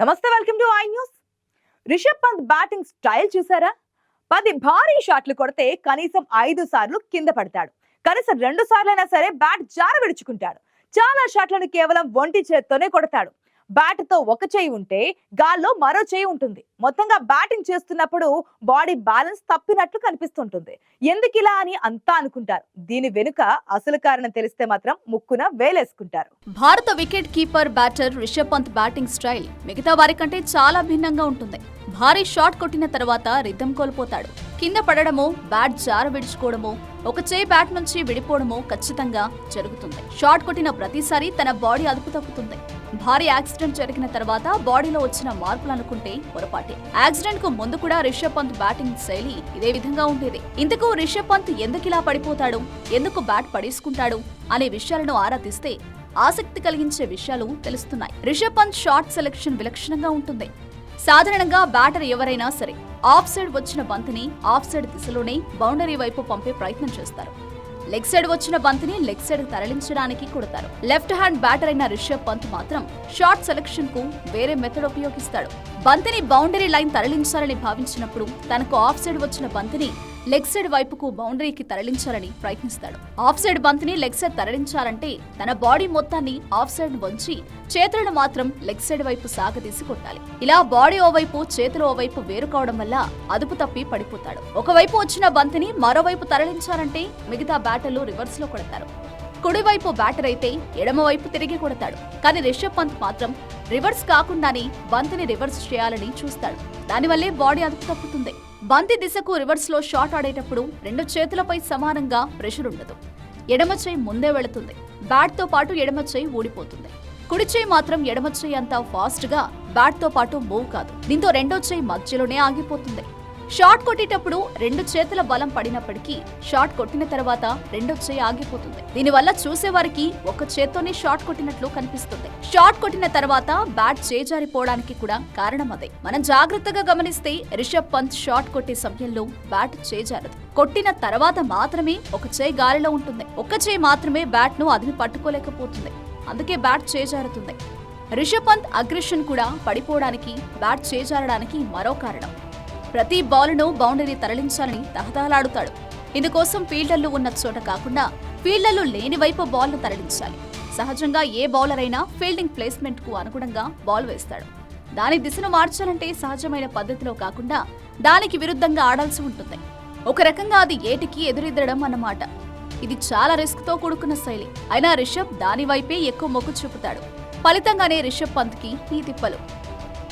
నమస్తే welcome to I news. Rishabh Pant batting style చూసారా? పది భారీ షాట్లు కొడితే కనీసం ఐదు సార్లు కింద పడతాడు. కనీసం రెండు సార్లైనా సరే బ్యాట్ జార విడుచుకుంటాడు. చాలా షాట్లను కేవలం ఒంటి చేత్తోనే కొడతాడు. బ్యాట్తో ఒక చేయి ఉంటే గాల్లో మరో చేయి ఉంటుంది. మొత్తంగా బ్యాటింగ్ చేస్తున్నప్పుడు బాడీ బ్యాలెన్స్ తప్పినట్లు కనిపిస్తుంటుంది. ఎందుకు ఇలా అని అంతా అనుకుంటారు. దీని వెనుక అసలు కారణం తెలిస్తే మాత్రం ముక్కున వేలేసుకుంటారు. భారత wicket keeper batter Rishabh Pant batting style మిగతా వారి కంటే చాలా భిన్నంగా ఉంటుంది. భారీ షాట్ కొట్టిన తర్వాత రిథం కోల్పోతాడు. కింద పడడమో బ్యాట్ జార విడుచుకోవడమో ఒక చేయి బ్యాట్ నుంచి విడిపోవడమో ఖచ్చితంగా జరుగుతుంది. షాట్ కొట్టిన ప్రతిసారి తన బాడీ అదుపు తప్పుతుంది. భారీ యాక్సిడెంట్ జరిగిన తర్వాత బాడీలో వచ్చిన మార్పులు అనుకుంటే పొరపాటే. యాక్సిడెంట్కు ముందు కూడా రిషబ్ పంత్ బ్యాటింగ్ శైలి ఇదే విధంగా ఉండేది. ఇంతకు రిషబ్ పంత్ ఎందుకు ఇలా పడిపోతాడు? ఎందుకు బ్యాట్ పడేసుకుంటాడు? అనే విషయాలను ఆరా తీస్తే ఆసక్తి కలిగించే విషయాలు తెలుస్తున్నాయి. రిషబ్ పంత్ షార్ట్ సెలెక్షన్ విలక్షణంగా ఉంటుంది. సాధారణంగా బ్యాటర్ ఎవరైనా సరే ఆఫ్ సైడ్ వచ్చిన బంతిని ఆఫ్ సైడ్ దిశలోనే బౌండరీ వైపు పంపే ప్రయత్నం చేస్తారు. లెగ్ సైడ్ వచ్చిన బంతిని లెగ్ సైడ్ తరలించడానికి కొడతారు. లెఫ్ట్ హ్యాండ్ బ్యాటర్ అయిన రిషబ్ పంత్ మాత్రం షాట్ సెలెక్షన్కు వేరే మెథడ్ ఉపయోగిస్తాడు. బంతిని బౌండరీ లైన్ తరలించాలని భావించినప్పుడు తనకు ఆఫ్ సైడ్ వచ్చిన బంతిని లెగ్ సైడ్ వైపుకు బౌండరీకి తరలించాలని ప్రయత్నిస్తాడు. ఆఫ్ సైడ్ బంతిని లెగ్ సైడ్ తరలించాలంటే తన బాడీ మొత్తాన్ని ఆఫ్ సైడ్ వంచి చేతులను మాత్రం లెగ్ సైడ్ వైపు సాగదీసి కొట్టాలి. ఇలా బాడీ ఓవైపు చేతులు ఓవైపు వేరు కావడం వల్ల అదుపు తప్పి పడిపోతాడు. ఒకవైపు వచ్చిన బంతిని మరోవైపు తరలించాలంటే మిగతా బ్యాటర్లు రివర్స్లో కొడతారు. కుడివైపు బ్యాటర్ అయితే ఎడమవైపు తిరిగి కొడతాడు. కానీ రిషబ్ పంత్ మాత్రం రివర్స్ కాకుండానే బంతిని రివర్స్ చేయాలని చూస్తాడు. దానివల్లే బాడీ అదుపు తప్పుతుంది. బంతి దిశకు రివర్స్లో షాట్ ఆడేటప్పుడు రెండు చేతులపై సమానంగా ప్రెషర్ ఉండదు. ఎడమ చేయి ముందే వెళుతుంది. బ్యాట్తో పాటు ఎడమ చేయి ఊడిపోతుంది. కుడి చేయి మాత్రం ఎడమ చేయి అంత ఫాస్ట్గా బ్యాట్తో పాటు మూవ్ కాదు. దీంతో రెండో చేయి మధ్యలోనే ఆగిపోతుంది. షాట్ కొట్టేటప్పుడు రెండు చేతుల బలం పడినప్పటికీ షాట్ కొట్టిన తర్వాత రెండో చేయి ఆగిపోతుంది. దీనివల్ల చూసేవారికి ఒక చేత్తోనే షాట్ కొట్టినట్లు కనిపిస్తుంది. షాట్ కొట్టిన తర్వాత బ్యాట్ చేజారిపోవడానికి కూడా కారణం అదే. మనం జాగ్రత్తగా గమనిస్తే రిషబ్ పంత్ షాట్ కొట్టే సమయంలో బ్యాట్ చేజారదు. కొట్టిన తర్వాత మాత్రమే ఒక చేయి గాలిలో ఉంటుంది. ఒక చేయి మాత్రమే బ్యాట్ను అదిని పట్టుకోలేకపోతుంది. అందుకే బ్యాట్ చేజారుతుంది. రిషబ్ పంత్ అగ్రెషన్ కూడా పడిపోవడానికి బ్యాట్ చేజారడానికి మరో కారణం. ప్రతి బాలును బౌండరీ తరలించాలని తహతహలాడుతాడు. ఇందుకోసం ఫీల్డర్లు ఉన్న చోట కాకుండా ఫీల్డర్లు లేని వైపు బాల్ను తరలించాలి. సహజంగా ఏ బౌలర్ అయినా ఫీల్డింగ్ ప్లేస్మెంట్కు అనుగుణంగా బాల్ వేస్తాడు. దాని దిశను మార్చాలంటే సహజమైన పద్ధతిలో కాకుండా దానికి విరుద్ధంగా ఆడాల్సి ఉంటుంది. ఒక రకంగా అది ఏటికి ఎదురెదరడం అన్నమాట. ఇది చాలా రిస్క్తో కూడుకున్న శైలి. అయినా రిషబ్ దాని వైపే ఎక్కువ మొగ్గు చూపుతాడు. ఫలితంగానే రిషబ్ పంత్కి ఈ తిప్పలు.